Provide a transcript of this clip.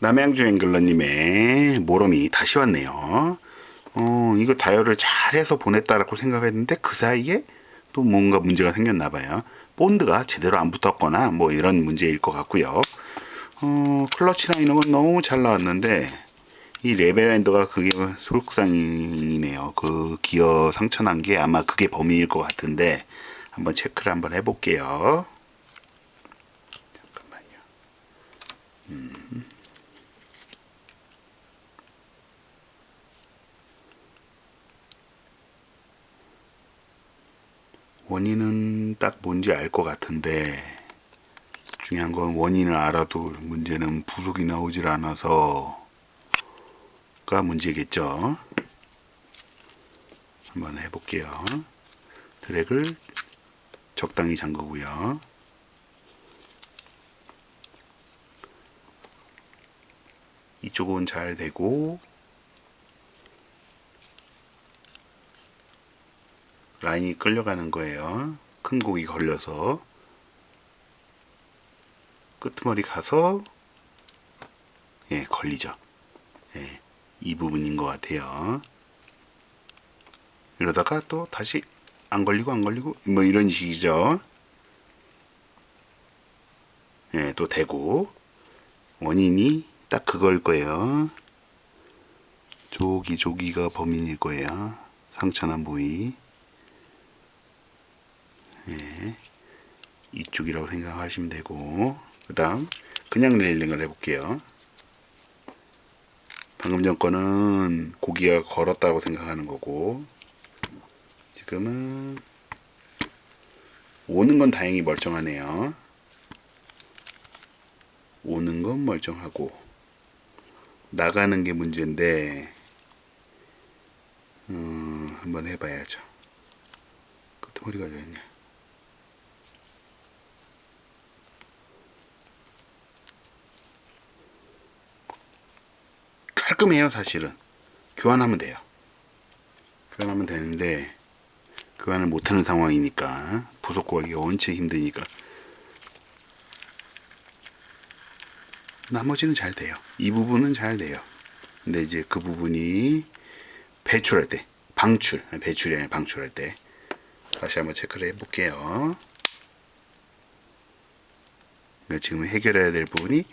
남양주 앵글러님의 모럼이 다시 왔네요. 어, 이거 다이얼을 잘해서 보냈다라고 생각했는데 그 사이에 또 뭔가 문제가 생겼나 봐요. 본드가 제대로 안 붙었거나 뭐 이런 문제일 것 같고요. 어, 클러치랑 이런 건 너무 잘 나왔는데 이 레벨랜더가 그게 속상이네요. 그 기어 상처 난 게 아마 그게 범인일 것 같은데 한번 체크를 한번 해볼게요. 잠깐만요. 원인은 딱 뭔지 알 것 같은데 중요한 건 원인을 알아도 문제는 부속이 나오질 않아서가 문제겠죠. 한번 해볼게요. 드랙을 적당히 잠그고요. 이쪽은 잘 되고 라인이 끌려가는 거예요. 큰 곡이 걸려서 끄트머리 가서 예 걸리죠. 예, 이 부분인 것 같아요. 이러다가 또 다시 안 걸리고 안 걸리고 뭐 이런 식이죠. 예, 또 되고 원인이 딱 그걸 거예요. 조기 조기가 범인일 거예요. 상처난 부위. 예, 이쪽이라고 생각하시면 되고 그 다음 그냥 레일링을 해볼게요. 방금 전 거는 고기가 걸었다고 생각하는 거고 지금은 오는 건 다행히 멀쩡하네요. 오는 건 멀쩡하고 나가는 게 문제인데 음, 한번 해봐야죠. 끄트머리가 어디였냐 깔끔해요 사실은. 교환하면 돼요. 교환하면 되는데 교환을 못하는 상황이니까 부속 구하기가 원체 힘드니까. 나머지는 잘 돼요. 이 부분은 잘 돼요. 근데 이제 그 부분이 배출할 때 방출 배출이 아니라 방출할 때 다시 한번 체크를 해 볼게요. 그러니까 지금 해결해야 될 부분이